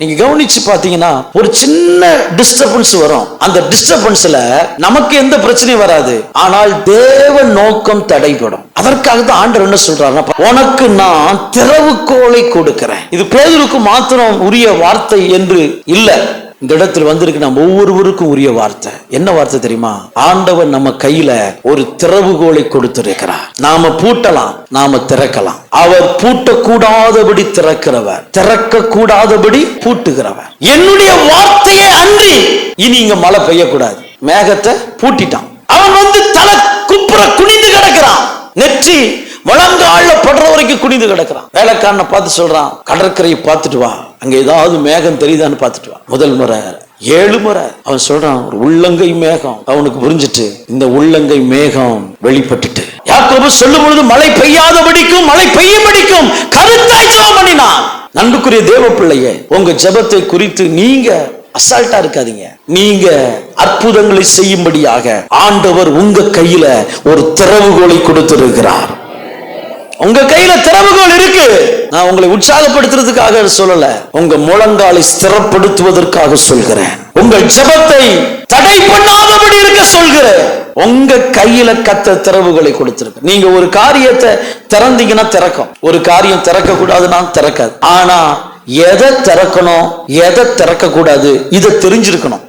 நீங்க கவனிச்சு பாத்தீங்கன்னா ஒரு சின்ன டிஸ்டர்பன்ஸ் வரும். அந்த டிஸ்டர்பன்ஸ்ல நமக்கு எந்த பிரச்சனையும் வராது. ஆனால் தேவ நோக்கம் தடைபடும். அதற்காக தான் ஆண்டவர் என்ன சொல்றாருன்னா உனக்கு நான் திறவுகோலை கொடுக்கிறேன். இது பேதருக்கு மாத்திரம் உரிய வார்த்தை என்று இல்லை. இந்த இடத்துல வந்திருக்கு நம்ம ஒவ்வொருவருக்கும் உரிய வார்த்தை. என்ன வார்த்தை தெரியுமா? ஆண்டவர் நம்ம கையில ஒரு திறவுகோலை கொடுத்திருக்கிறார். நாம பூட்டலாம் நாம திறக்கலாம். அவர் பூட்டக்கூடாதபடி திறக்கிறவர் திறக்க கூடாதபடி பூட்டுகிறவர். என்னுடைய வார்த்தையை அன்றி இனி இங்க மழை பெய்யக்கூடாது. மேகத்தை பூட்டிட்டான். அவன் வந்து தலை குப்புற குனிந்து கிடக்கிறான் நெற்றி முழங்கால படுற குனிந்து கிடக்கிறான். வேலைக்காரனை பார்த்து சொல்றான் கடற்கரையை பார்த்துட்டு வா. அங்க ஏதாவது மேகம் தெரியுதான்னு பார்த்துட்டு வா. முதல் முறை ஏழு முறை அவன் சொல்றான் ஒரு உள்ளங்கை மேகம். அவனுக்கு புரிஞ்சிட்டு இந்த உள்ளங்கை மேகம் வெளிப்பட்டுட்டு. யாக்கோபு சொல்லும் பொழுது மழை பெய்யாதபடிக்கும் மழை பெய்யும்படிக்கும் கருத்தாய் ஜெபம் பண்ணினான் நன்றுக்குரிய தேவ பிள்ளைய உங்க ஜெபத்தை குறித்து நீங்க அசால்ட்டா இருக்காதீங்க. நீங்க அற்புதங்களை செய்யும்படியாக ஆண்டவர் உங்க கையில ஒரு திறவுகோலை கொடுத்திருக்கிறார். உங்க கையில திறவுகோல் இருக்கு. நான் உங்களை உற்சாகப்படுத்துறதுக்காக சொல்லல. உங்க முழங்காலை ஸ்திரப்படுத்துவதற்காக சொல்கிறேன். உங்கள் ஜெபத்தை தடை பண்ணாதபடி இருக்க சொல்கிறேன். உங்க கையில கத்த திறவுகளை கொடுத்திருக்கு. நீங்க ஒரு காரியத்தை திறந்தீங்கன்னா திறக்கும். ஒரு காரியம் திறக்க கூடாதுன்னா திறக்காது. ஆனா எதை திறக்கணும் எதை திறக்க கூடாது இதை தெரிஞ்சிருக்கணும்.